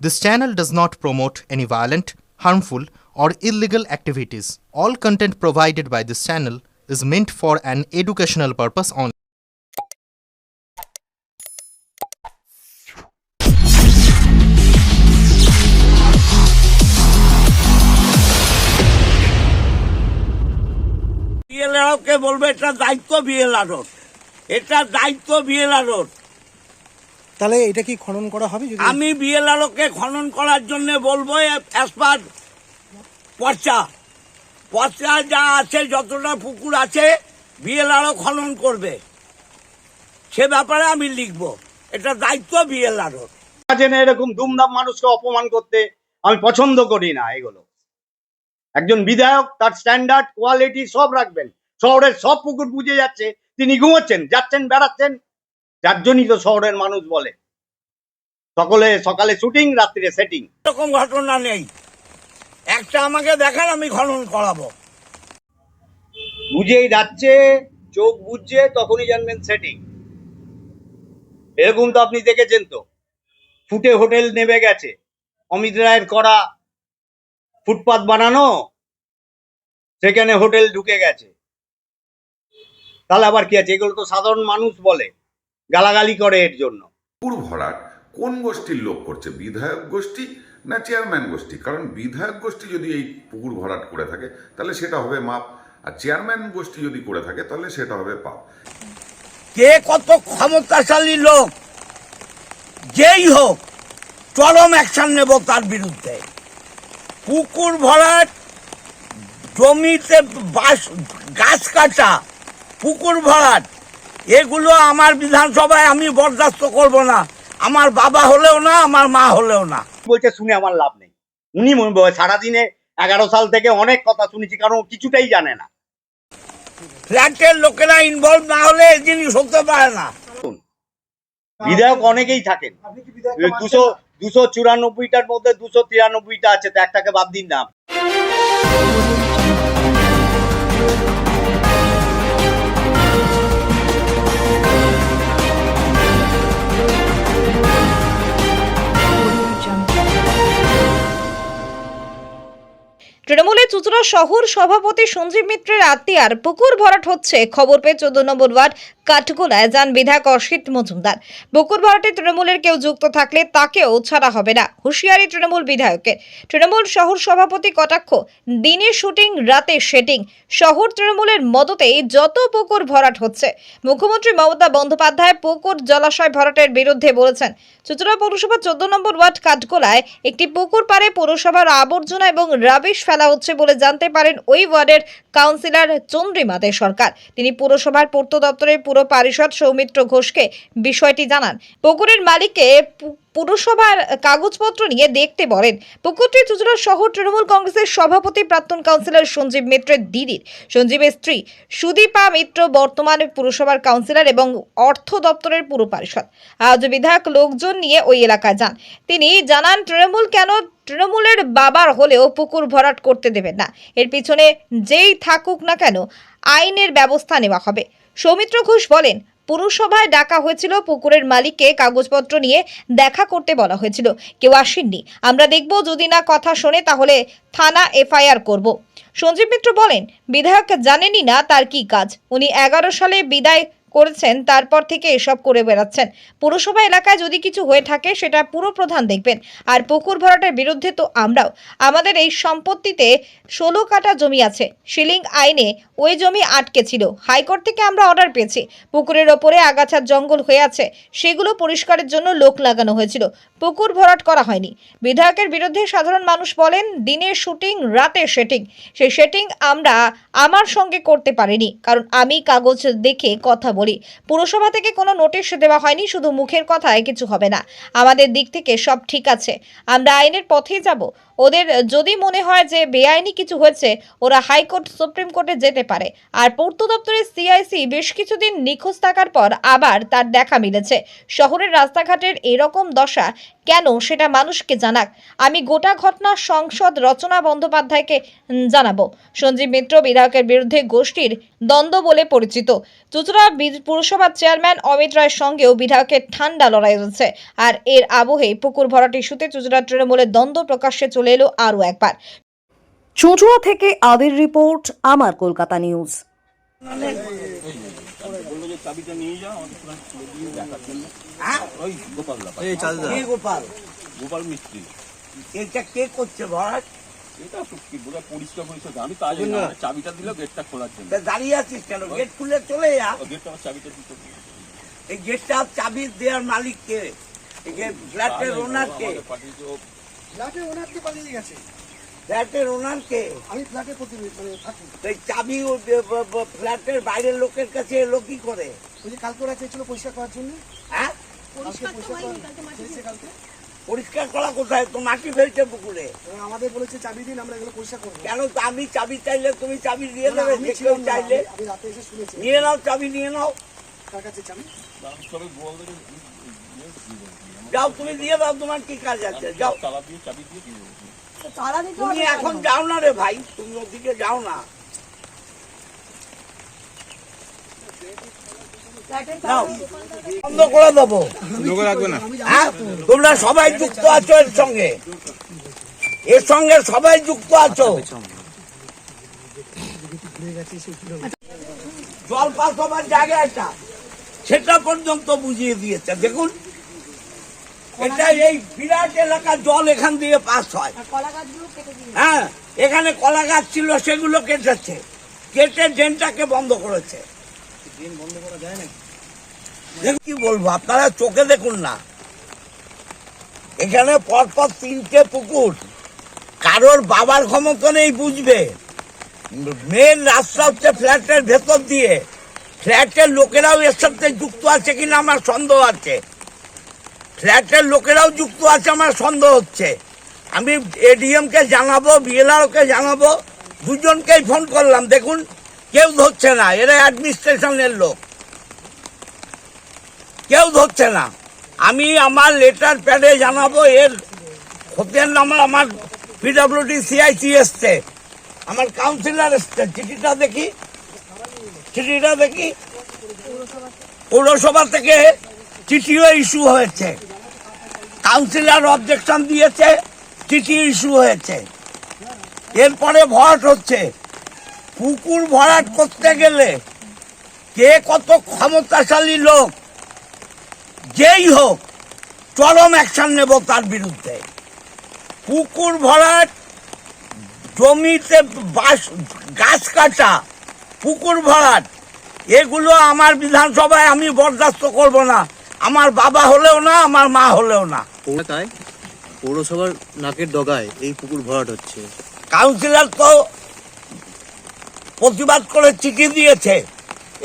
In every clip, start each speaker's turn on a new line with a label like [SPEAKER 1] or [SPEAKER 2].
[SPEAKER 1] This channel does not promote any violent, harmful, or illegal activities. All content provided by this channel is meant for an educational purpose only.
[SPEAKER 2] বিএলআরকে বলবে এটা দায়িত্ব বিএলআরর এটা দায়িত্ব বিএলআরর
[SPEAKER 3] তাহলে এটা কি খনন করা হবে যদি
[SPEAKER 2] আমি বিএলআরকে খনন করার জন্য বলব অ্যাজ পার পর্চা। পর্চা যা আছে যতটা পুকুর আছে বিএলআরও খনন করবে। সে ব্যাপারে আমি লিখব। এটা দায়িত্ব বিএলআরর
[SPEAKER 4] আছে না এরকম দুমদাম মানুষকে অপমান করতে আমি পছন্দ করি না এগুলো। একজন বিধায়ক তার স্ট্যান্ডার্ড কোয়ালিটি সব রাখবেন। শহরের সব পুকুর বুঝে যাচ্ছে তিনি ঘুমোচ্ছেন যাচ্ছেন বেড়াচ্ছেন যার জন্যই তো শহরের মানুষ বলে। সকলে সকালে শুটিং রাত্রিরে সেটিং
[SPEAKER 2] এরকম ঘটনা নেই। একটা আমাকে দেখান আমি খনন করাবো।
[SPEAKER 4] বুঝেই যাচ্ছে চোখ বুঝছে তখনই জানবেন সেটিং এরকম তো আপনি দেখেছেন তো। ফুটে হোটেল নেমে গেছে। অমিত রায়ের করা ফুটপাত বানানো সেখানে হোটেল ঢুকে গেছে। তাহলে আবার কি আছে? এগুলো তো সাধারণ মানুষ বলে। গালাগালি করে এর জন্য।
[SPEAKER 5] পুকুর ভরাট কোন গোষ্ঠীর লোক করছে? বিধায়ক গোষ্ঠী না চেয়ারম্যান গোষ্ঠী? কারণ বিধায়ক গোষ্ঠী যদি এই পুকুর ভরাট করে থাকে তাহলে সেটা হবে মাপ। আর চেয়ারম্যান গোষ্ঠী যদি করে থাকে তাহলে সেটা হবে পাপ।
[SPEAKER 2] কে কত ক্ষমতাশালী লোক যেই হোক চরম অ্যাকশন নেব তার বিরুদ্ধে। পুকুর ভরাট জমিতে বাস গাছ কাটা পুকুর ভরাট এগুলো আমার বিধানসভায় আমি বরদাস্ত করব না। আমার বাবা হলেও না আমার মা হলেও না।
[SPEAKER 4] বলছে শুনে আমার লাভ নেই। উনি সারাদিনে এগারো সাল থেকে অনেক কথা শুনেছি কারণ কিছুটাই জানে না।
[SPEAKER 2] ফ্ল্যাটের লোকেরা ইনভলভ না হলে এই জিনিস হতে পারে না।
[SPEAKER 4] বিধায়ক অনেকেই থাকেন। দুশো দুশো চুরানব্বইটার মধ্যে দুশো তিরানব্বইটা আছে তো একটাকে বাদ দিন না।
[SPEAKER 6] তৃণমূলের চুচুড়া শহর সভাপতি সঞ্জীব মিত্রের আত্মীয়ার পুকুর ভরাট হচ্ছে। খবর পেয়ে চোদ্দ নম্বর ওয়ার্ড কাঠগোলায় যান বিধায়ক অসিত মজুমদার। পুকুর ভরাটে তৃণমূলের কেউ যুক্ত থাকলে তাকেও ছাড়া হবে না। হুঁশিয়ারি তৃণমূল বিধায়কের। তৃণমূল শহর সভাপতি কটাক্ষ, দিনে শুটিং, রাতে শেটিং। শহর তৃণমূলের মদতেই যত পুকুর ভরাট হচ্ছে। মুখ্যমন্ত্রী মমতা বন্দ্যোপাধ্যায় পুকুর জলাশয় ভরাটের বিরুদ্ধে বলেছেন, চুচুড়া পৌরসভা চোদ্দ নম্বর ওয়ার্ড কাঠগোলায় একটি পুকুর পাড়ে পৌরসভার আবর্জনা এবং রাবিশ ফেলা হচ্ছে বলে জানতে পারেন ওই ওয়ার্ডের কাউন্সিলর চন্দ্রিমা দে সরকার। তিনি পুরসভার পূর্ত দপ্তরের পারিষদ সৌমিত্র ঘোষকে বিষয়টি জানান। পুকুরের মালিককে পুরসভার কাগজপত্র নিয়ে দেখতে বলেন। পুকুরটি চুচুড়া শহর তৃণমূল কংগ্রেসের সভাপতি প্রাক্তন কাউন্সিলর সঞ্জীব মিত্রের দিদির। সঞ্জীবের স্ত্রী সুদীপা মিত্র বর্তমানে পুরসভার কাউন্সিলর এবং অর্থ দপ্তরের পুর পারিষদ। আজ বিধায়ক লোকজন নিয়ে ওই এলাকায় যান। তিনি জানান, তৃণমূল কেন তৃণমূলের বাবার হলেও পুকুর ভরাট করতে দেবেন না। এর পিছনে যেই থাকুক না কেন আইনের ব্যবস্থা নেওয়া হবে। সৌমিত্র ঘোষ বলেন, পুরসভায় ডাকা হয়েছিল পুকুরের মালিককে কাগজপত্র নিয়ে দেখা করতে বলা হয়েছিল। কেউ আসেননি। আমরা দেখব যদি না কথা শোনে তাহলে থানা এফআইআর করব। সঞ্জীব মিত্র বলেন, বিধায়ক জানেনই না তার কি কাজ। উনি এগারো সালে বিদায় করেছেন, তারপর থেকে এসব করে বেড়াচ্ছেন। পুরসভা এলাকায় যদি কিছু হয়ে থাকে, সেটা পুরো প্রধান দেখবেন। আর পুকুর ভরাটের বিরুদ্ধে তো আমরাও। আমাদের এই সম্পত্তিতে ষোলো কাটা জমি আছে। শিলিং আইনে ওই জমি আটকে ছিল। হাইকোর্ট থেকে আমরা অর্ডার পেয়েছি। পুকুরের ওপরে আগাছার জঙ্গল হয়ে আছে। সেগুলো পরিষ্কারের জন্য লোক লাগানো হয়েছিল। পুকুর ভরাট করা হয়নি। বিধায়কের বিরুদ্ধে সাধারণ মানুষ বলেন, দিনের শুটিং রাতে সেটিং সেই সেটিং আমরা আমার সঙ্গে করতে পারিনি। কারণ আমি কাগজ দেখে কথা বলি। পুরসভা থেকে কোনো নোটিশ দেওয়া হয়নি, শুধু মুখের কথায় কিছু হবে না। আমাদের দিক থেকে সব ঠিক আছে। আমরা আইনের পথেই যাব। ওদের, যদি মনে হয় যে বেআইনি কিছু হয়েছে, ওরা হাইকোর্ট, সুপ্রিম কোর্টে যেতে পারে। আর পূর্ত দপ্তরের সিআইসি বেশ কিছুদিন নিখোঁজ থাকার পর আবার তার দেখা মিলেছে। শহরের রাস্তাঘাটের এরকম দশা কেন সেটা মানুষকে জানাক। আমি গোটা ঘটনা সংসদ রচনা বন্দ্যোপাধ্যায়কে জানাব। সঞ্জীব মিত্র বিধায়কের বিরুদ্ধে গোষ্ঠীর দ্বন্দ্ব বলে পরিচিত। চুচুড়া পুরসভার চেয়ারম্যান অমিত রায়ের সঙ্গেও বিধায়কের ঠান্ডা লড়াই রয়েছে। আর এর আবহে পুকুর ভরাট ইস্যুতে চুচুড়া তৃণমূলের দ্বন্দ্ব প্রকাশ্যে চলে এলো আরও একবার।
[SPEAKER 7] চুঁচুড়া থেকে আদির রিপোর্ট আমার কলকাতা নিউজ।
[SPEAKER 2] হ্যাঁ গোপাল?
[SPEAKER 8] গোপাল মিস্ত্রি।
[SPEAKER 2] এটা কে করছে ভরাট
[SPEAKER 8] এটা কি বোধহয় পরিষ্কার পরিষ্কার আমি তা জানি চাবিটা দিল গেটটা খোলার জন্য।
[SPEAKER 2] দাঁড়িয়ে আছিস কেন? গেট খুলে চলে যা।
[SPEAKER 8] ও গেটটা চাবিটা দিতে
[SPEAKER 2] এই গেটটা চাবি দেওয়ার মালিক কে এই ফ্ল্যাটের ওনার কে
[SPEAKER 8] আমাদের পাঠিয়েছে ও
[SPEAKER 3] ওনারকে পালিয়ে গেছে।
[SPEAKER 2] ফ্ল্যাটের ওনার কে
[SPEAKER 3] আমি ফ্ল্যাটে প্রতিবেশী মানে থাকি।
[SPEAKER 2] চাবি ফ্ল্যাটের বাইরের লোকের কাছে এলো কি করে?
[SPEAKER 3] ওই যে কালকে ওরা চেয়েছিল পরিষ্কার করার জন্য।
[SPEAKER 2] হ্যাঁ?
[SPEAKER 3] পরিষ্কার করা চেয়েছে কালকে।
[SPEAKER 2] পরিষ্কার করা কোথায়? তো মাটি ফেলছে পুকুরে।
[SPEAKER 3] আমাদের বলেছে চাবি দিন আমরা এগুলো পরিষ্কার করব।
[SPEAKER 2] কেন আমি চাবি চাইলে তুমি চাবি দিয়ে
[SPEAKER 3] না,
[SPEAKER 2] দেবে? যে কেউ চাইলে।
[SPEAKER 3] আমি- আমি রাতে এসে শুনেছি।
[SPEAKER 2] নিয়ে নাও চাবি নিয়ে নাও।
[SPEAKER 3] কার কাছে চাবি?
[SPEAKER 2] যাও তুমি দিয়ে দাও তোমার কি কাজ আছে? যাও।
[SPEAKER 8] তালা দিয়ে চাবি দিয়ে দিয়ে
[SPEAKER 2] তুমি এখন যাও না রে ভাই তুমি ওদিকে যাও না। বন্ধ করে দেবো। হ্যাঁ? তোমরা সবাই যুক্ত আছো এর সঙ্গে। এর সঙ্গে সবাই যুক্ত আছো। জল পাস হবার জায়গা এটা সেটা পর্যন্ত বুঝিয়ে দিয়েছে। দেখুন। এটা এই বিরাট এলাকা জল এখান দিয়ে পাস হয়। হ্যাঁ এখানে কলা গাছ ছিল সেগুলো কেটেছে। কেটে ড্রেনটাকে বন্ধ করেছে। দেখুন কি বলব আপনারা চোখে দেখুন না। এখানে পরপর তিনটে পুকুর। কারোর বাবার ক্ষমতা নেই বুঝবে। মেন রাস্তা হচ্ছে ফ্ল্যাটের ভেতর দিয়ে। ফ্ল্যাটের লোকেরাও এর সাথে যুক্ত আছে কিনা আমার সন্দেহ আছে। ফ্ল্যাটের লোকেরাও যুক্ত আছে, আমার সন্দেহ হচ্ছে। আমি এডিএম কে জানাব বিএলআর কে জানাব দুজনকেই ফোন করলাম, দেখুন, কেউ ধরছে না, এরা অ্যাডমিনিস্ট্রেশনের লোক। কেউ ধরছে না। আমি আমার লেটার প্যাডে জানাব, এর খতিয়ান নাম্বার আমার পিডব্লিউডি সিআইসি এসছে। আমার কাউন্সিলর এসছে, চিঠিটা দেখি চিঠিটা দেখি। পৌরসভা থেকে চিঠিও ইস্যু হয়েছে। কাউন্সিলর অবজেকশন দিয়েছে, চিঠি ইস্যু হয়েছে। এরপরে ভরাট হচ্ছে। পুকুর ভরাট করতে গেলে কে কত ক্ষমতাশালী লোক, যেই হোক, চরম অ্যাকশন নেব তার বিরুদ্ধে। পুকুর ভরাট, জমিতে বাস, গাছ কাটা, পুকুর ভরাট, এগুলো আমার বিধানসভায় আমি বরদাস্ত করব না। আমার বাবা হলেও না, আমার মা হলেও না।
[SPEAKER 9] পৌরসভার নাকের ডগায় এই পুকুর ভরাট হচ্ছে।
[SPEAKER 2] কাউন্সিলর তো প্রতিবাদ করে চিঠি দিয়েছে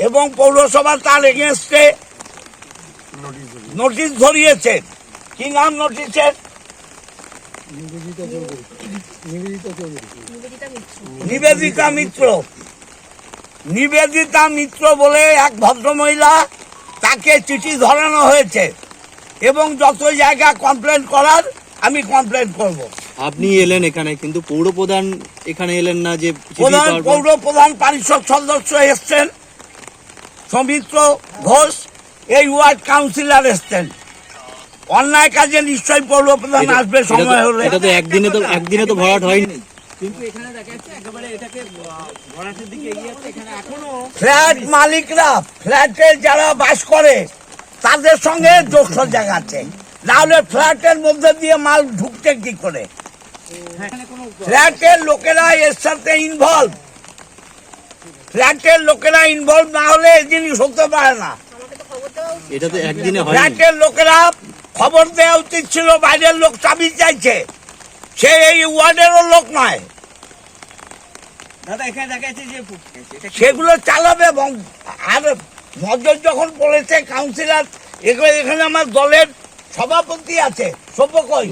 [SPEAKER 2] এবং পৌরসভা তার এগেনস্টে ধরিয়েছে। কি নাম নোটিশের? নিবেদিতা মিত্র। নিবেদিতা মিত্র বলে এক ভদ্রমহিলা তাকে চিঠি ধরানো হয়েছে। এবং যত জায়গা কমপ্লেন করার আমি কমপ্লেন করব।
[SPEAKER 9] আপনি এলেন এখানে কিন্তু পৌর প্রধান এখানে এলেন না যে
[SPEAKER 2] প্রধান
[SPEAKER 9] পর-
[SPEAKER 2] পৌর প্রধান পরিষদ সদস্য এসছেন সৌমিত্র ঘোষ এই ওয়ার্ড কাউন্সিলর এসছেন। অন্যায় কাজে নিশ্চয়ই পৌর প্রধান আসবে সময় হলে।
[SPEAKER 9] এটা তো একদিনে তো একদিনে তো ভরাট হয়নি।
[SPEAKER 2] ফ্ল্যাট মালিকরা ফ্ল্যাটে যারা বাস করে তাদের সঙ্গে যোগ্য জায়গা আছে নাহলে ফ্ল্যাটের মধ্যে দিয়ে মাল ঢুকতে কি করে? ফ্ল্যাটের লোকেরা এর সাথে ইনভলভ ফ্ল্যাটের লোকেরা ইনভলভ না হলে এই জিনিস হতে পারে না।
[SPEAKER 9] এটা তো একদিনে
[SPEAKER 2] ফ্ল্যাটের লোকেরা খবর দেওয়া উচিত ছিল বাইরের লোক চাবি চাইছে। সে এই ওয়ার্ডেরও লোক নয়। সেগুলো চালাবে এবং আর নজর যখন বলেছে কাউন্সিলর এগুলো এখানে আমার দলের সভাপতি আছে সভ্য কই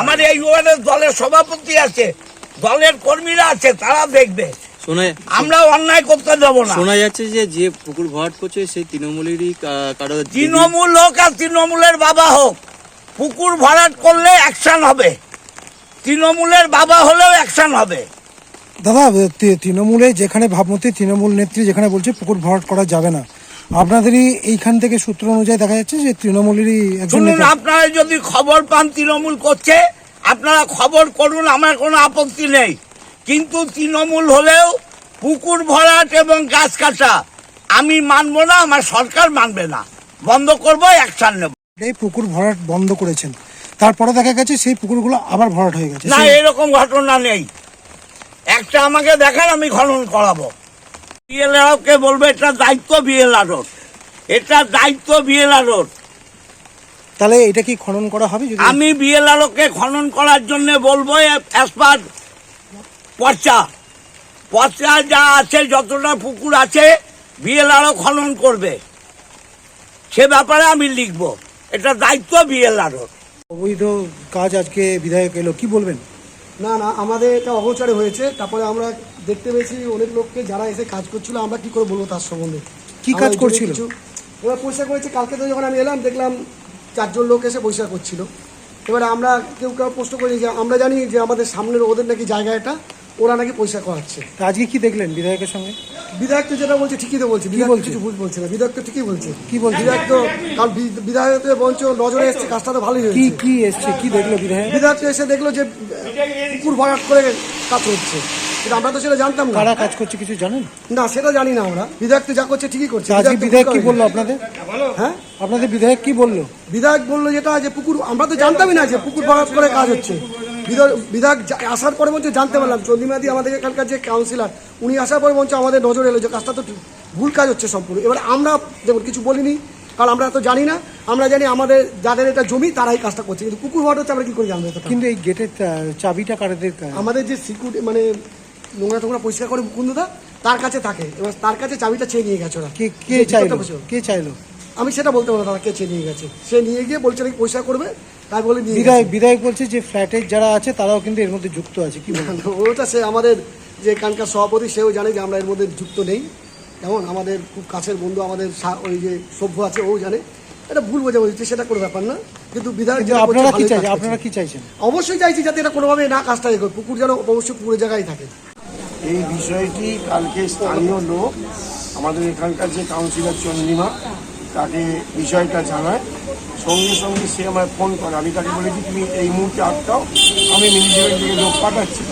[SPEAKER 2] আমার এই ওয়ার্ডের দলের সভাপতি আছে দলের কর্মীরা আছে তারা দেখবে।
[SPEAKER 9] শোনা
[SPEAKER 2] আমরা অন্যায় করতে দেবো না।
[SPEAKER 9] শোনা যাচ্ছে যে যে পুকুর ভরাট করছে সেই তৃণমূলেরই কারও
[SPEAKER 2] তৃণমূল হোক আর তৃণমূলের বাবা হোক পুকুর ভরাট করলে অ্যাকশন হবে। তৃণমূলের বাবা হলেও অ্যাকশন হবে।
[SPEAKER 10] দাদা তৃণমূলে যেখানে ভাবমূর্তি তৃণমূল নেত্রী যেখানে বলছে পুকুর ভরাট করা যাবে না। আপনাদেরই এইখান থেকে সূত্র অনুযায়ী দেখা যাচ্ছে যে তৃণমূলেরই একজন
[SPEAKER 2] শুনুন আপনারা যদি খবর পান তৃণমূল করছে আপনারা খবর করুন আমার কোনো আপত্তি নেই। কিন্তু তৃণমূল হলেও পুকুর ভরাট এবং গাছ কাটা আমি মানব না আমার সরকার মানবে না। বন্ধ করব অ্যাকশন নেব।
[SPEAKER 10] এই পুকুর ভরাট বন্ধ করেছেন। তারপরে দেখা গেছে সেই পুকুরগুলো আবার ভরাট হয়ে গেছে।
[SPEAKER 2] না এরকম ঘটনা নেই। একটা আমাকে দেখান আমি খনন করাবো। বিএলআরকে বলব এটা দায়িত্ব বিএলআরোর এটা দায়িত্ব বিএলআরোর
[SPEAKER 10] তাহলে এটা কি খনন করা হবে
[SPEAKER 2] আমি বিএলআরওকে খনন করার জন্য বলব অ্যাজ পার পর্চা। পর্চা যা আছে যতটা পুকুর আছে বিএলআরও খনন করবে। সে ব্যাপারে আমি লিখব। এটা দায়িত্ব বিএলআরওর
[SPEAKER 10] অবৈধ কাজ আজকে বিধায়ক এলো কি বলবেন?
[SPEAKER 3] না না আমাদের এটা অগোচরে হয়েছে। তারপরে আমরা দেখতে পেয়েছি অনেক লোককে যারা এসে কাজ করছিল আমরা কি করে বলব তার সম্বন্ধে?
[SPEAKER 10] কি কাজ করছিল?
[SPEAKER 3] ওরা পয়সা করেছে কালকে তো যখন আমি এলাম দেখলাম চারজন লোক এসে পয়সা করছিল। এবারে আমরা কেউ কেউ প্রশ্ন করি যে আমরা জানি যে আমাদের সামনের ওদের নাকি জায়গা এটা ওরা নাকি পয়সা করাচ্ছে।
[SPEAKER 10] তা আজকে কি দেখলেন বিধায়কের সঙ্গে?
[SPEAKER 3] বিধায়ক তো যেটা বলছে ঠিকই তো বলছে বিধায়ক কিছু ভুল বলছে না বিধায়ক তো ঠিকই বলছে।
[SPEAKER 10] কি বলছে?
[SPEAKER 3] বিধায়ক তো বঞ্চ নজরে এসছে কাজটা তো ভালোই
[SPEAKER 10] কি
[SPEAKER 3] হয়েছে।
[SPEAKER 10] কি এসছে? কি দেখল বিধায়ক?
[SPEAKER 3] বিধায়ক তো এসে দেখল যে পুকুর ভরাট করে কাজ হচ্ছে কিন্তু আমরা তো সেটা জানতাম না।
[SPEAKER 10] কারা কাজ করছে কিছু জানেন?
[SPEAKER 3] না সেটা জানি না আমরা। বিধায়ক তো যা করছে ঠিকই করছে।
[SPEAKER 10] আজকে বিধায়ক কি বলল। আপনাদের?
[SPEAKER 3] হ্যাঁ
[SPEAKER 10] আপনাদের বিধায়ক কি বলল?
[SPEAKER 3] বিধায়ক বলল যেটা যে পুকুর আমরা তো জানতামই না যে পুকুর ভরাট করে কাজ হচ্ছে। বিধায়ক আসার পরে বলছে জানতে পারলাম। চন্দিমাদি আমাদের এখানকার যে কাউন্সিলর উনি আসার পরে বলছে আমাদের নজরে এলো যে কাজটা তো ভুল কাজ হচ্ছে সম্পূর্ণ। এবার আমরা যেমন কিছু বলিনি কারণ আমরা তো জানি না আমরা জানি আমাদের যাদের এটা জমি তারাই কাজটা করছে। কিন্তু কুকুর ভরাট হচ্ছে আমরা কি করে জানব?
[SPEAKER 10] কিন্তু এই গেটের চাবিটা কারাদের
[SPEAKER 3] আমাদের যে সিকিউরিটি মানে নোংরা টোংরা পরিষ্কার করে মুকুন্দদা তার কাছে থাকে। এবার তার কাছে চাবিটা চেয়ে নিয়ে গেছে ওরা।
[SPEAKER 10] কে কে চাইলো? কে চাইলো?
[SPEAKER 3] আমি সেটা বলতে পারব তারা কে চেয়ে নিয়ে গেছে। সে নিয়ে গিয়ে বলছে নাকি পয়সা করবে। তাই বলে
[SPEAKER 10] বিধায়ক বিধায়ক বলছে যে ফ্ল্যাটের যারা আছে তারাও কিন্তু এর মধ্যে যুক্ত আছে কি।
[SPEAKER 3] ওটা সে আমাদের যে এখানকার সভাপতি সেও জানে যে আমরা এর মধ্যে যুক্ত নেই। যেমন আমাদের খুব কাছের বন্ধু আমাদের সা- ওই যে সভ্য আছে ও জানে। এটা ভুল বোঝা বলছে সেটা কোনো ব্যাপার না। কিন্তু বিধায়ক
[SPEAKER 10] আপনারা কি চাইছেন আপনারা কি চাইছেন?
[SPEAKER 3] অবশ্যই চাইছি যাতে এটা কোনোভাবে না কাজটা এগোয় পুকুর যেন অবশ্যই পুকুরের জায়গায় থাকে।
[SPEAKER 11] এই বিষয়টি কালকে স্থানীয় লোক আমাদের এখানকার যে কাউন্সিলর চন্দ্রিমা তাকে বিষয়টা জানায়। সঙ্গে সঙ্গে সে আমায় ফোন করে। আমি তাকে বলেছি, তুমি এই মুহূর্তে আটকাও। আমি মিউনিসিপ্যাল থেকে লোক পাঠাচ্ছি।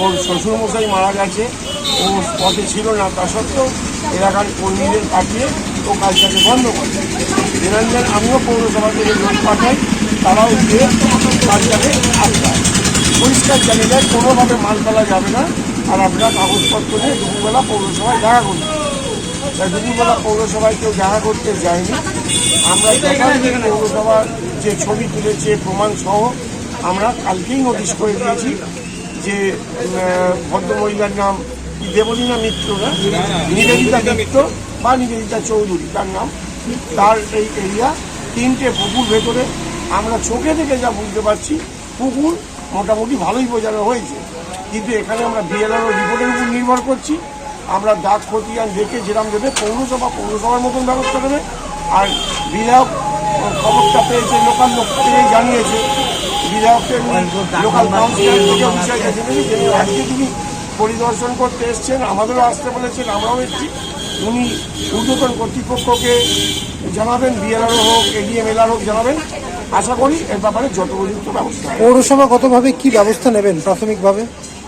[SPEAKER 11] ওর শ্বশুরমশাই মারা গেছে। ও স্পটে ছিল না, তা সত্ত্বেও এলাকার কর্মীদের পাঠিয়ে ও কাজটাকে বন্ধ করে দিনাঞ্জন আমিও পৌরসভা থেকে লোক পাঠাই, তারাও গিয়ে কাজটাকে আটকায়। পরিষ্কার জানিয়ে দেয়, কোনোভাবে মাল ফেলা যাবে না। আর আপনারা কাগজপত্র নিয়ে দুপুরবেলা পৌরসভায় দেখা করুন তাই দুপুরবেলা পৌরসভায় কেউ দেখা করতে যায়নি। আমরা পৌরসভার যে ছবি তুলেছে প্রমাণ সহ আমরা কালকেই নোটিশ করে দিয়েছি যে ভদ্রমহিলার নাম দেবলীনা মিত্র না? নিবেদিতা মিত্র বা নিবেদিতা চৌধুরী, তার নাম। তার এই এরিয়া তিনটে পুকুর ভেতরে। আমরা চোখে দেখে যা বুঝতে পারছি, পুকুর মোটামুটি ভালোই বোঝানো হয়েছে। কিন্তু এখানে আমরা বিএলআর রিপোর্টের উপর নির্ভর করছি। আমরা দাগ খতিয়ান দেখে যেরাম দেবে পৌরসভা পৌরসভার মতন ব্যবস্থা দেবে আর বিধায়ক খবরটা পেয়েছে লোকাল লোক পেয়ে জানিয়েছে। বিধায়ককে লোকাল কাউন্সিলর থেকে আজকে তিনি পরিদর্শন করতে এসছেন আমাদেরও আসতে বলেছেন আমরাও এসেছি। উনি ঊর্ধ্বতন কর্তৃপক্ষকে জানাবেন বিএলআরও হোক এডিএম এলআর হোক জানাবেন। আশা করি এর ব্যাপারে যত উপযুক্ত ব্যবস্থা হবে।
[SPEAKER 10] পৌরসভা কতভাবে কি ব্যবস্থা নেবেন প্রাথমিকভাবে?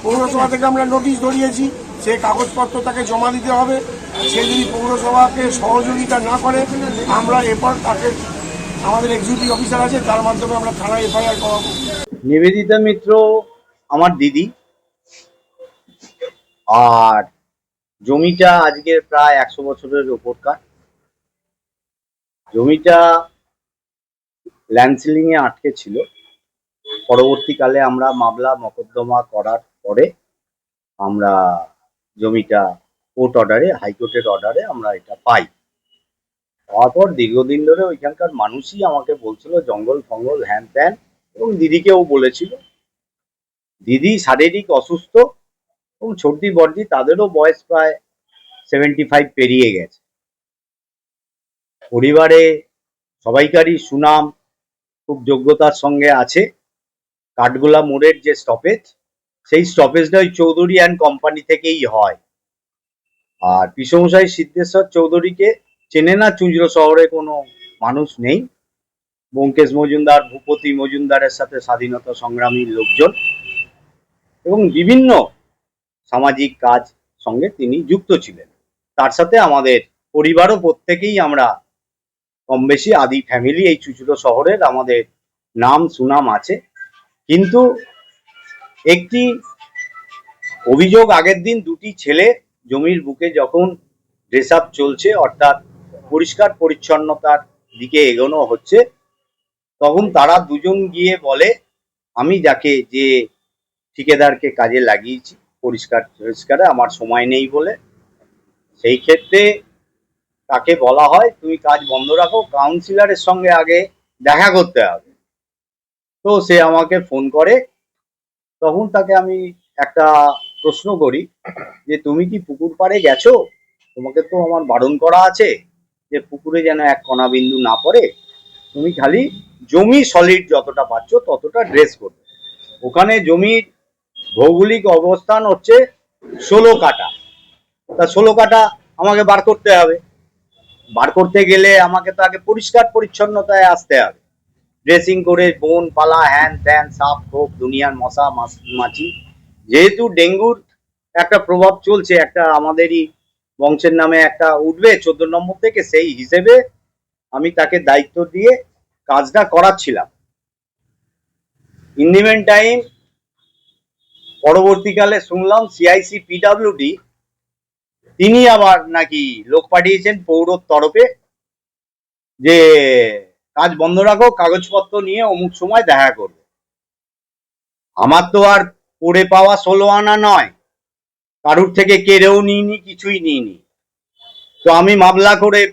[SPEAKER 11] পৌরসভা থেকে আমরা নোটিশ ধরিয়েছি সে কাগজপত্র তাকে জমা দিতে হবে। সে যদি পৌরসভাকে সহযোগিতা না করে, আমরা এরপর তাকে, আমাদের এক্সিকিউটিভ অফিসার আছে, তার মাধ্যমে আমরা থানায় এফআইআর করাবো।
[SPEAKER 4] নিবেদিতা মিত্র আমার দিদি। আর জমিটা আজকের প্রায় একশো বছরের ওপরকার জমিটা ল্যান্ডসিলিং এ আটকে ছিল। পরবর্তীকালে আমরা মামলা, মকদ্দমা করার পরে আমরা জমিটা কোর্ট অর্ডারে, হাইকোর্টের অর্ডারে আমরা এটা পাই। পাওয়ার পর দীর্ঘদিন ধরে ওইখানকার মানুষই আমাকে বলছিল, জঙ্গল ফঙ্গল, হ্যান ত্যান, এবং দিদিকেও বলেছিল। দিদি শারীরিক অসুস্থ এবং ছোটদি বড়দি তাদেরও বয়স প্রায় সেভেন্টি ফাইভ পেরিয়ে গেছে। পরিবারে সবাইকারই সুনাম, খুব যোগ্যতার সঙ্গে আছে। কাঠগোলা মোড়ের যে স্টপেজ সেই স্টপেজটা ওই চৌধুরী অ্যান্ড কোম্পানি থেকেই হয়। আর পিসমশাই সিদ্ধেশ্বর চৌধুরীকে চেনে না চুঁচড়ো শহরে কোনো মানুষ নেই। ব্যোমকেশ মজুমদার, ভূপতি মজুমদারের সাথে স্বাধীনতা সংগ্রামী লোকজন এবং বিভিন্ন সামাজিক কাজ সঙ্গে তিনি যুক্ত ছিলেন। তার সাথে আমাদের পরিবারও প্রত্যেকেই আমরা কম বেশি আদি ফ্যামিলি এই চুচুড়ো শহরের আমাদের নাম সুনাম আছে। কিন্তু একটি অভিযোগ আগের দিন দুটি ছেলে জমির বুকে যখন ড্রেস আপ চলছে, অর্থাৎ পরিষ্কার পরিচ্ছন্নতার দিকে এগোনো হচ্ছে, তখন তারা দুজন গিয়ে বলে, আমি যাকে যে ঠিকাদারকে কাজে লাগিয়েছি, পরিষ্কার পরিষ্কারে আমার সময় নেই বলে। সেই ক্ষেত্রে তাকে বলা হয়, তুমি কাজ বন্ধ রাখো কাউন্সিলরের সঙ্গে আগে দেখা করতে হবে। তো সে আমাকে ফোন করে তখন তাকে আমি একটা প্রশ্ন করি যে, তুমি কি পুকুর পাড়ে গেছো? তোমাকে তো আমার বারণ করা আছে যে, পুকুরে যেন এক কণা বিন্দু না পড়ে। তুমি খালি জমি সলিড যতটা পাচ্ছ ততটা ড্রেস করবে। ওখানে জমির ভৌগোলিক অবস্থান হচ্ছে ষোলো কাটা তা ষোলো কাটা আমাকে বার করতে হবে। বার করতে গেলে আমাকে তো আগে পরিষ্কার পরিচ্ছন্নতায় আসতে হবে। ড্রেসিং করে বন পালা হ্যান ত্যান সাপ, খোপ, দুনিয়ার মশা, মাছ- যেহেতু ডেঙ্গুর একটা প্রভাব চলছে, একটা আমাদেরই বংশের নামে একটা উঠবে চোদ্দ নম্বর থেকে, সেই হিসেবে আমি তাকে দায়িত্ব দিয়ে কাজটা করাচ্ছিলাম। ইন দি মেন টাইম পরবর্তীকালে শুনলাম সিআইসি পিডাব্লিউডি তিনি আবার নাকি লোক পাঠিয়েছেন পৌরর তরফে যে কাজ বন্ধ রাখো, কাগজপত্র নিয়ে অমুক সময় দেখা করবে। আমার তো আর পড়ে পাওয়া ষোলো আনা নয়। কারুর থেকে কেড়েও নিইনি, কিছুই নিইনি। তো আমি মামলা করে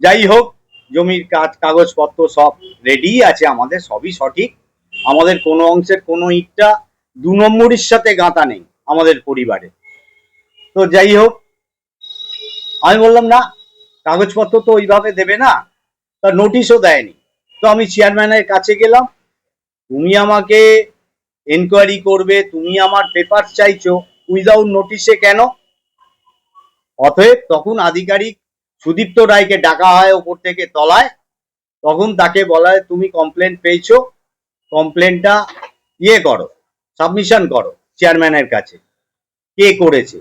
[SPEAKER 4] যাই হোক, জমির কাজ, কাগজপত্র সব রেডি আছে আমাদের, সবই সঠিক। আমাদের কোনো অংশের কোনো ইটটা দু নম্বরের সাথে গাঁথা নেই আমাদের পরিবারে। তো যাই হোক, আমি বললাম না, কাগজপত্র তো ওইভাবে দেবে না। তা নোটিশও দেয়নি। তো আমি চেয়ারম্যানের কাছে গেলাম, তুমি আমাকে এনকোয়ারি করবে, তুমি আমার পেপার চাইছো উইদাউট নোটিশে কেন? অতএব তখন আধিকারিক সুদীপ্ত রায়কে ডাকা হয় ওপর থেকে তলায়, তখন তাকে বলা হয়, তুমি কমপ্লেন পেয়েছ কমপ্লেনটা ইয়ে করো সাবমিশন করো চেয়ারম্যানের কাছে। কে করেছে?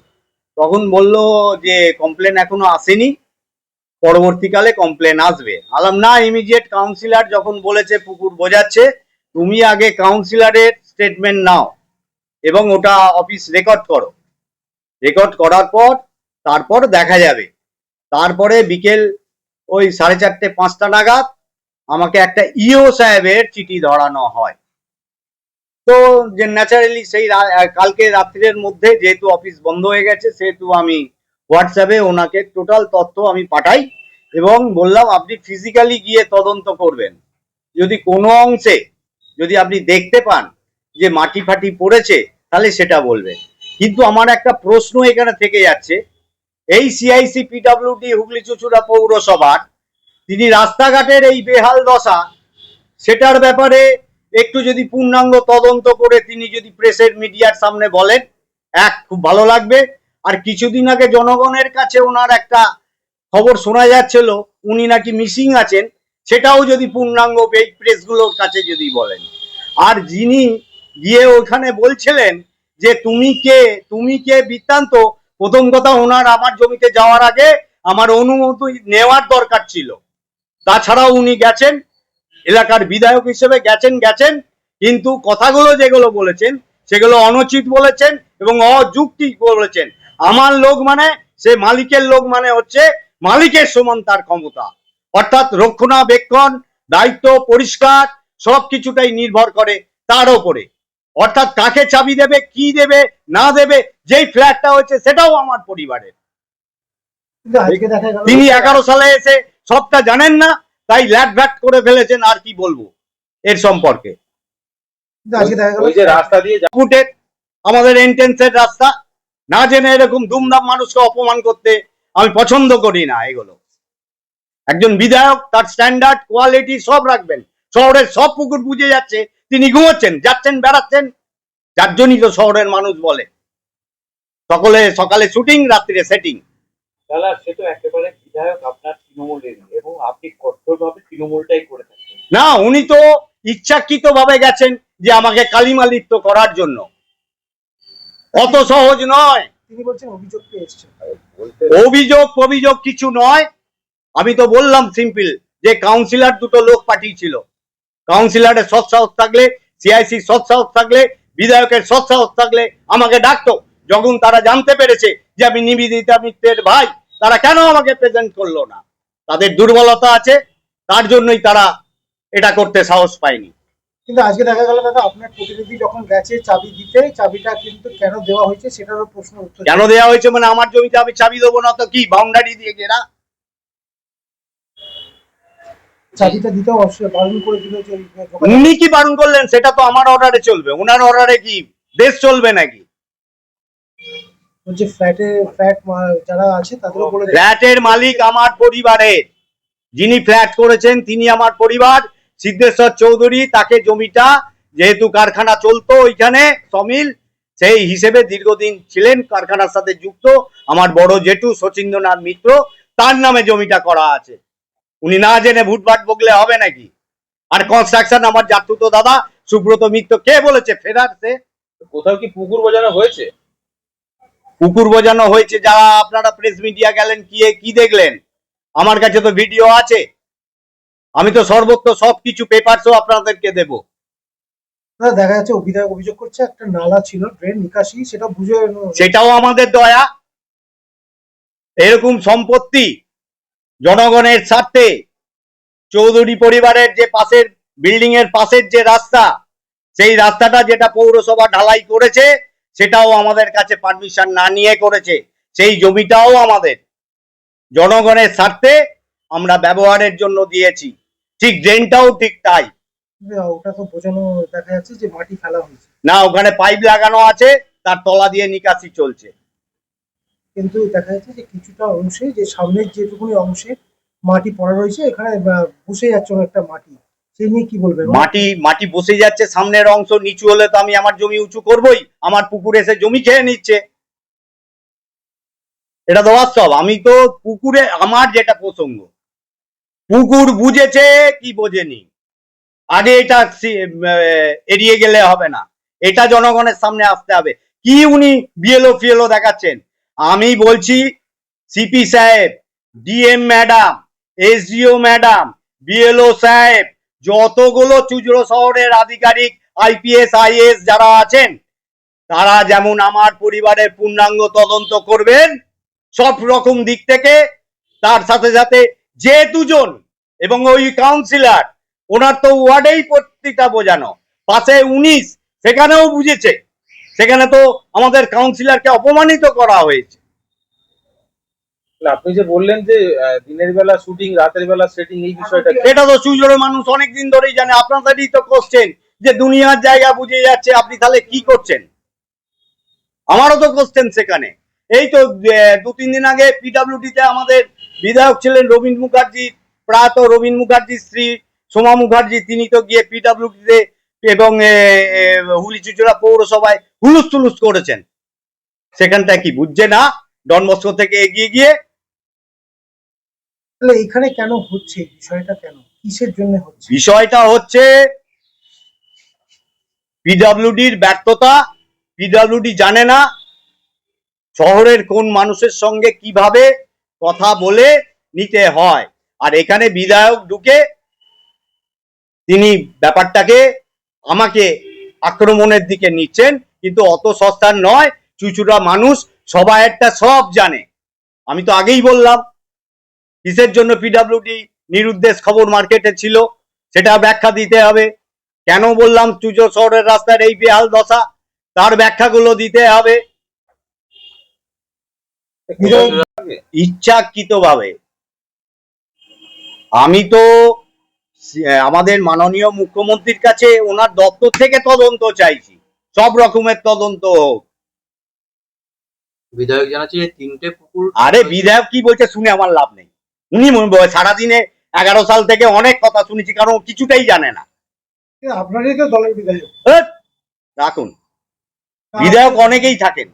[SPEAKER 4] তখন বলল যে কমপ্লেন এখনও আসেনি। পরবর্তীকালে কমপ্লেন আসবে। আলাম না ইমিডিয়েট কাউন্সিলর যখন বলেছে, পুকুর বোঝাচ্ছে, তুমি আগে কাউন্সিলরের স্টেটমেন্ট নাও এবং ওটা অফিস রেকর্ড করো। রেকর্ড করার পর, তারপর দেখা যাবে। তারপরে বিকেল ওই সাড়ে চারটে, পাঁচটা নাগাদ আমাকে একটা ইও সাহেবের চিঠি ধরানো হয়। তো যে ন্যাচারালি সেই কালকে রাত্রির মধ্যে যেহেতু অফিস বন্ধ হয়ে গেছে, সেহেতু আমি হোয়াটসঅ্যাপে ওনাকে টোটাল তথ্য আমি পাঠাই এবং বললাম, আপনি ফিজিক্যালি গিয়ে তদন্ত করবেন। যদি কোনো অংশে যদি আপনি দেখতে পান যে মাটি ফাটি পড়েছে, তাহলে সেটা বলবে কিন্তু আমার একটা প্রশ্ন এখানে থেকে যাচ্ছে। এই সিআইসি পিডাব্লিউডি হুগলি চুচুড়া পৌরসভার, তিনি রাস্তাঘাটের এই বেহাল দশা, সেটার ব্যাপারে একটু যদি পূর্ণাঙ্গ তদন্ত করে তিনি যদি প্রেসের মিডিয়ার সামনে বলেন, এক, খুব ভালো লাগবে। আর কিছুদিন আগে জনগণের কাছে ওনার একটা খবর শোনা যাচ্ছিল, উনি নাকি মিসিং আছেন, সেটাও যদি পূর্ণাঙ্গ এই প্রেসগুলোর কাছে যদি বলেন। আর যিনি গিয়ে ওখানে বলছিলেন যে, তুমি কে? তুমি কে বৃত্তান্ত? প্রথম কথা, ওনার আমার জমিতে যাওয়ার আগে আমার অনুমতি নেওয়ার দরকার ছিল। তাছাড়াও উনি গেছেন, এলাকার বিধায়ক হিসেবে গেছেন গেছেন, কিন্তু কথাগুলো যেগুলো বলেছেন, সেগুলো অনুচিত বলেছেন এবং অযুক্তি বলেছেন। আমার লোক মানে সে মালিকের লোক মানে হচ্ছে মালিকের সমান তার ক্ষমতা। অর্থাৎ রক্ষণাবেক্ষণ দায়িত্ব পরিষ্কার সব কিছুটাই নির্ভর করে তার ওপরে। অর্থাৎ কাকে চাবি দেবে কি দেবে না দেবে যেই ফ্ল্যাটটা হচ্ছে সেটাও আমার পরিবারের। তিনি এগারো সালে এসে সবটা জানেন না তাই ল্যাট ভ্যাট করে ফেলেছেন আর কি বলব এর সম্পর্কে।
[SPEAKER 3] আজকে দেখা গেল।
[SPEAKER 8] ওই যে রাস্তা দিয়ে
[SPEAKER 4] আমাদের এন্ট্রেন্সের রাস্তা। না জেনে এরকম দুমদাম মানুষকে অপমান করতে আমি পছন্দ করি না এগুলো। একজন বিধায়ক তার স্ট্যান্ডার্ড কোয়ালিটি সব রাখবেন। শহরের সব পুকুর বুঝে যাচ্ছে তিনি ঘুমোচ্ছেন যাচ্ছেন বেড়াচ্ছেন। যার জন্যই তো শহরের মানুষ বলে। সকলে সকালে শুটিং রাত্রিরে সেটিং
[SPEAKER 8] তাহলে সে তো একেবারে বিধায়ক আপনার তৃণমূলের এবং আপনি কঠোরভাবে তৃণমূলটাই করে থাকেন
[SPEAKER 4] না উনি তো ইচ্ছাকৃত ভাবে গেছেন যে আমাকে কালিমালিপ্ত করার জন্য। অত সহজ নয়।
[SPEAKER 3] তিনি বলছেন অভিযোগ এসছেন।
[SPEAKER 4] অভিযোগ অভিযোগ কিছু নয়। আমি তো বললাম সিম্পল যে কাউন্সিলর দুটো লোক পাঠিয়েছিল। কাউন্সিলরের সৎ সাহস থাকলে সিআইসি সৎ সাহস থাকলে বিধায়কের সৎ সাহস থাকলে আমাকে ডাকতো। যখন তারা জানতে পেরেছে যে আমি নিবেদিতা মিত্রের ভাই তারা কেন আমাকে প্রেজেন্ট করল না? তাদের দুর্বলতা আছে তার জন্যই তারা এটা করতে সাহস পায়নি।
[SPEAKER 3] কিন্তু আজকে দেখা গেল দাদা আপনার প্রতিনিধি যখন গেছে চাবি দিতে চাবিটা কিন্তু কেন দেওয়া হয়েছে সেটারও প্রশ্ন উত্তর
[SPEAKER 4] কেন দেওয়া হয়েছে মানে আমার জমিতে আমি চাবি দেবো না তো কি? বাউন্ডারি দিয়ে ঘেরা
[SPEAKER 3] চাবিটা দিতে অবশ্যই বারণ করে দিল যে
[SPEAKER 4] উনি কি বারণ করলেন? সেটা তো আমার অর্ডারে চলবে। ওনার অর্ডারে কি দেশ চলবে নাকি?
[SPEAKER 3] বলছে ফ্ল্যাটে ফ্ল্যাট যারা আছে তাদেরও বলে
[SPEAKER 4] ফ্ল্যাটের মালিক আমার পরিবারের যিনি ফ্ল্যাট করেছেন তিনি আমার পরিবার। সিদ্ধেশ্বর চৌধুরী তাকে জমিটা যেহেতু কারখানা চলতো ওইখানে সমিল সেই হিসেবে দীর্ঘদিন ছিলেন কারখানার সাথে যুক্ত। আমার বড় জেঠু শচীন্দ্রনাথ মিত্র তার নামে জমিটা করা আছে। উনি না জেনে ভুটভাট বগলে হবে নাকি? আর কনস্ট্রাকশন আমার জাতুতো দাদা সুব্রত মিত্র কে বলেছে ফেরার সে?
[SPEAKER 8] কোথাও কি পুকুর বোঝানো হয়েছে?
[SPEAKER 4] কুকুর বোঝানো হয়েছে যারা আপনারা প্রেস মিডিয়া গেলেন কি কি দেখলেন? আমার কাছে তো ভিডিও আছে। আমি তো সর্বত্র সবকিছু পেপারসও আপনাদেরকে দেব।
[SPEAKER 3] দাদা, দেখা যাচ্ছে বিধায়ক অভিযোগ করছে একটা নালা ছিল ড্রেন নিকাশি সেটা বুঝে
[SPEAKER 4] সেটাও আমাদের দয়া। এরকম সম্পত্তি জনগণের স্বার্থে চৌধুরী পরিবারের যে পাশের বিল্ডিং এর পাশের যে রাস্তা সেই রাস্তাটা যেটা পৌরসভা ঢালাই করেছে সেটাও আমাদের কাছে পারমিশন না নিয়ে করেছে। সেই জমিটাও আমাদের। জনগণের স্বার্থে আমরা ব্যবহারের জন্য দিয়েছি। ঠিক ড্রেনটাও ঠিক তাই।
[SPEAKER 3] ওটা তো বোঝানো দেখা যাচ্ছে যে মাটি ফেলা হয়েছে।
[SPEAKER 4] না ওখানে পাইপ লাগানো আছে তার তলা দিয়ে নিকাশি চলছে।
[SPEAKER 3] কিন্তু দেখা যাচ্ছে যে কিছুটা অংশে যে সামনের যেটুকুনি অংশে মাটি পড়া রয়েছে এখানে বসে যাচ্ছে অনেকটা মাটি। সেই নিয়ে কি বলবেন
[SPEAKER 4] মাটি মাটি বসে যাচ্ছে সামনের অংশ নিচু হলে তো আমি আমার জমি উঁচু করবই আমার পুকুর এসে জমি খেয়ে নিচ্ছে। এটা তো বাস্তব আমি তো পুকুরে আমার যেটা প্রসঙ্গ। পুকুর বুঝেছে কি বোঝেনি? আগে এটা এড়িয়ে গেলে হবে না। এটা জনগণের সামনে আসতে হবে। কি উনি বিএলও ফিএলও দেখাচ্ছেন? আমি বলছি সিপি সাহেব DM madam SDO madam BLO সাহেব, যতগুলো চুজড়ো শহরের আধিকারিক আইপিএস আইএস যারা আছেন, তারা যেমন আমার পরিবারের পূর্ণাঙ্গ তদন্ত করবেন, সব রকম দিক থেকে, তার সাথে সাথে যে দুজন এবং ওই কাউন্সিলর ওনার তো ওয়ার্ডেই প্রত্যেকটা বোঝানো। পাশে উনিশ সেখানেও বুঝেছে। সেখানে তো আমাদের কাউন্সিলরকে অপমানিত করা হয়েছে।
[SPEAKER 8] আপনি যে বললেন যে দিনের বেলা শুটিং রাতের বেলা সেটিং এই বিষয়টা?
[SPEAKER 4] এটা তো সুজোরে মানুষ অনেকদিন ধরেই জানে। আপনাদেরই তো কোশ্চেন যে দুনিয়ার জায়গা বুঝে যাচ্ছে আপনি তাহলে কি করছেন? আমারও তো কোশ্চেন সেখানে। এই তো দু তিন দিন আগে পিডাব্লিউডি তে আমাদের বিধায়ক ছিলেন রবীন্দ্র মুখার্জি প্রাত রবীন্দ্র মুখার্জির স্ত্রী সোমা মুখার্জি। তিনি তো গিয়ে পিডাব্লিউডি তে এবং হুলি চুচুড়া পৌরসভায় হুলুস তুলুস করেছেন। সেখানটা কি বুঝছে না? ডন থেকে এগিয়ে গিয়ে।
[SPEAKER 3] তাহলে এখানে কেন হচ্ছে? বিষয়টা কেন? কিসের জন্য হচ্ছে?
[SPEAKER 4] বিষয়টা হচ্ছে পিডাব্লিউডির ব্যর্থতা। পিডাব্লিউডি জানে না। শহরের কোন মানুষের সঙ্গে কীভাবে কথা বলে নিতে হয়। আর এখানে বিধায়ক ঢুকে তিনি ব্যাপারটাকে আমাকে আক্রমণের দিকে নিচ্ছেন, কিন্তু অত সস্তার নয়, চুচুড়া মানুষ সবাই একটা সব জানে। আমি তো আগেই বললাম, কিসের জন্য পিডাব্লিউডি নিরুদ্দেশ খবর মার্কেটে ছিল, সেটা ব্যাখ্যা দিতে হবে। কেন বললাম চুজো শহরের রাস্তার এই বেহাল দশা? তার ব্যাখ্যাগুলো দিতে হবে। ইচ্ছাকৃত ভাবে আমি তো আমাদের মাননীয় মুখ্যমন্ত্রীর কাছে ওনার দপ্তর থেকে তদন্ত চাইছি। সব রকমের তদন্ত হোক।
[SPEAKER 9] বিধায়ক জানাচ্ছে যে তিনটে পুকুর
[SPEAKER 4] আরে বিধায়ক কি বলছে শুনে আমার লাভ নেই। উনি মনে- সারাদিনে এগারো সাল থেকে অনেক কথা শুনেছি কারণ কিছুটাই জানে না।
[SPEAKER 10] আপনারই তো দলের বিধায়ক।
[SPEAKER 4] রাখুন। বিধায়ক অনেকেই থাকেন।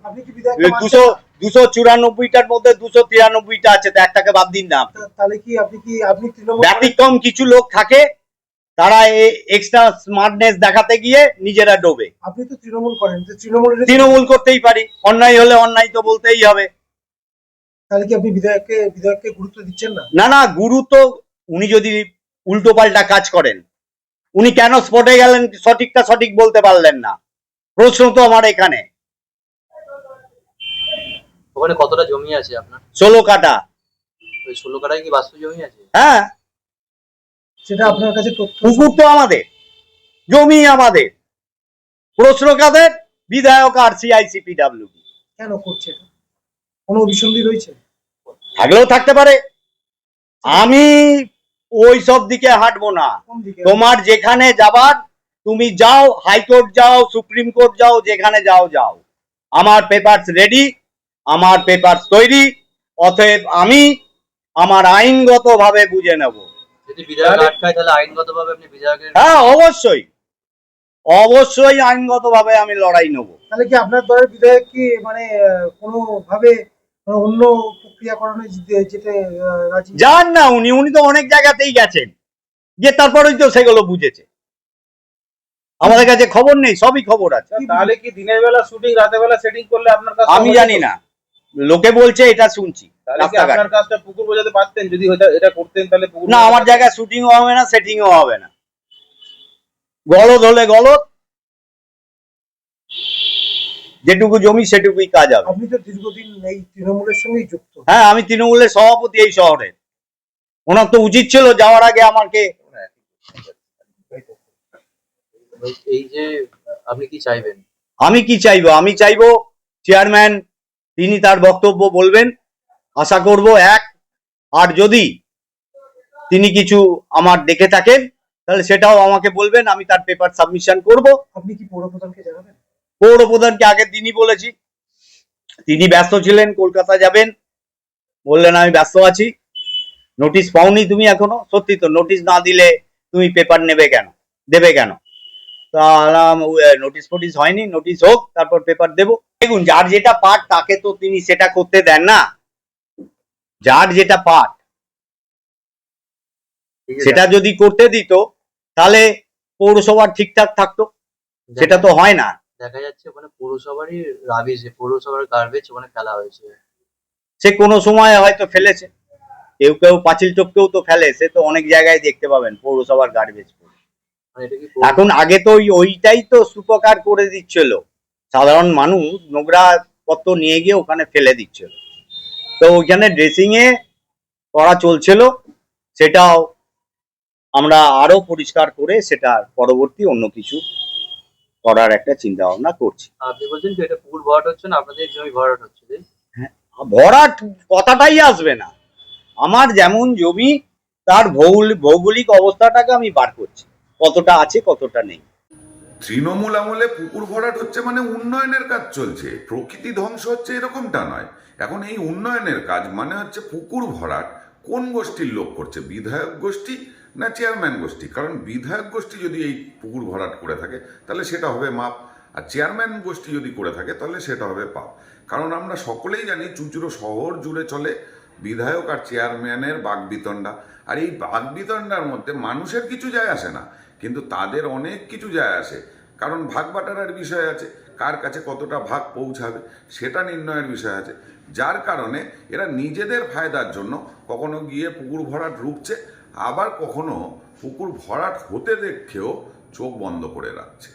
[SPEAKER 4] দুশো দুশো চুরানব্বইটার মধ্যে দুশো তিরানব্বইটা আছে তো একটাকে বাদ দিন না
[SPEAKER 10] তাহলে কি আপনি কি আপনি তৃণমূল
[SPEAKER 4] ব্যতিক্রম কিছু লোক থাকে তারা এক্সট্রা স্মার্টনেস দেখাতে গিয়ে নিজেরা ডোবে।
[SPEAKER 10] আপনি তো তৃণমূল করেন তো তৃণমূলের
[SPEAKER 4] তৃণমূল করতেই পারি অন্যায় হলে অন্যায় তো বলতেই হবে।
[SPEAKER 10] তাহলে কি আপনি বিধায়ককে বিধায়ককে গুরুত্ব দিচ্ছেন না?
[SPEAKER 4] না না গুরু তো উনি যদি উল্টো পাল্টা কাজ করেন উনি কেন স্পটে গেলেন সঠিকটা সঠিক বলতে পারলেন না? প্রশ্ন তো আমার এখানে।
[SPEAKER 9] ওখানে কতটা জমি আছে আপনার?
[SPEAKER 4] ষোলো কাটা
[SPEAKER 9] ওই ষোলো কাটায় কি বাস্তু জমি আছে?
[SPEAKER 4] হ্যাঁ।
[SPEAKER 10] সেটা আপনার কাছে
[SPEAKER 4] পুকুর তো আমাদের। জমি আমাদের। প্রশ্ন কাদের বিধায়ক আর
[SPEAKER 10] কেন করছে এটা? কোনো অভিসন্ধি রয়েছে?
[SPEAKER 4] থাকলেও থাকতে পারে। আমি ওই সব দিকে হাঁটবো না। তোমার যেখানে যাবার তুমি যাও হাইকোর্ট যাও সুপ্রিম কোর্ট যাও যেখানে যাও যাও। আমার পেপারস রেডি আমার পেপার তৈরি অতএব আমি আমার আইনগতভাবে বুঝে নেব। হ্যাঁ অবশ্যই। অবশ্যই আইনগতভাবে আমি লড়াই নেব।
[SPEAKER 10] তাহলে কি আপনার দলের বিধায়ক কি মানে আহ, কোনো ভাবে মানে অন্য প্রক্রিয়া করানো যে- যেটা আহ, রাজি?
[SPEAKER 4] যান না উনি উনি তো অনেক জায়গাতেই গেছেন। গিয়ে তারপরেই তো সেগুলো বুঝেছে। আমাদের কাছে খবর নেই সবই খবর আছে।
[SPEAKER 8] তাহলে কি দিনের বেলা শুটিং রাতের বেলা সেটিং করলে আপনার
[SPEAKER 4] আমি জানি না। লোকে বলছে এটা শুনছি।
[SPEAKER 8] আপনার কাজটা পুকুর বোঝাতে পারতেন? যদি এটা এটা করতেন তাহলে
[SPEAKER 4] না আমার জায়গায় শুটিংও হবে না সেটিংও হবে না। গলদ হলে গলদ। যেটুকু জমি সেটুকুই কাজ হবে।
[SPEAKER 10] আপনি তো দীর্ঘদিন এই তৃণমূলের সঙ্গেই যুক্ত।
[SPEAKER 4] হ্যাঁ আমি তৃণমূলের সভাপতি এই শহরের। ওনার তো উচিত ছিল যাওয়ার আগে আমাকে
[SPEAKER 9] এই যে আপনি কি চাইবেন?
[SPEAKER 4] আমি কি চাইব? আমি চাইব চেয়ারম্যান তিনি তার বক্তব্য বলবেন। আশা করব এক। আর যদি তিনি কিছু আমার দেখে থাকেন তাহলে সেটাও আমাকে বলবেন আমি তার পেপার সাবমিশন করব।
[SPEAKER 10] আপনি কি পৌরপ্রধানকে জানাবেন?
[SPEAKER 4] পৌর প্রধানকে আগের দিনই বলেছি। তিনি ব্যস্ত ছিলেন কলকাতা যাবেন। বললেন আমি ব্যস্ত আছি। নোটিশ পাওনি তুমি এখনও। সত্যি তো নোটিশ না দিলে তুমি পেপার নেবে কেন? দেবে কেন? তা নোটিশ ফোটিস হয়নি নোটিশ হোক তারপর পেপার দেবো। দেখুন যার যেটা পার্ট তাকে তো তিনি সেটা করতে দেন না। যার যেটা পার্ট সেটা যদি করতে দিত তাহলে পৌরসভার ঠিকঠাক থাকতো। সেটা তো হয় না।
[SPEAKER 9] দেখা যাচ্ছে ওখানে পৌরসভারই রাবিশ পৌরসভার গার্বেজ ওখানে ফেলা হয়েছে।
[SPEAKER 4] সে কোনো সময় হয়তো ফেলেছে। কেউ কেউ পাঁচিল টপকেও তো ফেলে সে তো অনেক জায়গায় দেখতে পাবেন পৌরসভার গার্বেজ
[SPEAKER 9] মানে
[SPEAKER 4] এখন আগে তো ওই ওইটাই তো সুপকার করে দিচ্ছিল। সাধারণ মানুষ নোংরা পত্র নিয়ে গিয়ে ওখানে ফেলে দিচ্ছিল। তো ওইখানে ড্রেসিং এ করা চলছিল। সেটাও আমরা আরও পরিষ্কার করে সেটা পরবর্তী অন্য কিছু করার একটা চিন্তা ভাবনা করছি।
[SPEAKER 9] আপনি বলছেন যে এটা পুকুর ভরাট হচ্ছে না আপনাদের জমি ভরাট হচ্ছে তাই?
[SPEAKER 4] ভরাট কথাটাই আসবে না। আমার যেমন জমি তার ভৌগোলিক অবস্থাটাকে আমি বার করছি। কতটা আছে, কতটা নেই।
[SPEAKER 5] তৃণমূল আমলে পুকুর ভরাট হচ্ছে মানে উন্নয়নের কাজ চলছে। প্রকৃতি ধ্বংস হচ্ছে এরকমটা নয়। এখন এই উন্নয়নের কাজ মানে হচ্ছে পুকুর ভরাট। কোন গোষ্ঠীর লোক করছে, বিধায়ক গোষ্ঠী না চেয়ারম্যান গোষ্ঠী? কারণ বিধায়ক গোষ্ঠী যদি এই পুকুর ভরাট করে থাকে, তাহলে সেটা হবে মাপ। আর চেয়ারম্যান গোষ্ঠী যদি করে থাকে, তাহলে সেটা হবে পাপ। কারণ আমরা সকলেই জানি চুঁচুড়ো শহর জুড়ে চলে বিধায়ক আর চেয়ারম্যানের বাগবিতণ্ডা। আর এই বাগবিতণ্ডার মধ্যে মানুষের কিছু যায় আসে না। কিন্তু তাদের অনেক কিছু যায় আসে। কারণ ভাগ বাটারার বিষয় আছে, কার কাছে কতটা ভাগ পৌঁছাবে, সেটা নির্ণয়ের বিষয় আছে। যার কারণে এরা নিজেদের ফায়দার জন্য কখনো গিয়ে পুকুর ভরাট রুখছে, আবার কখনো পুকুর ভরাট হতে দেখেও চোখ বন্ধ করে রাখছে।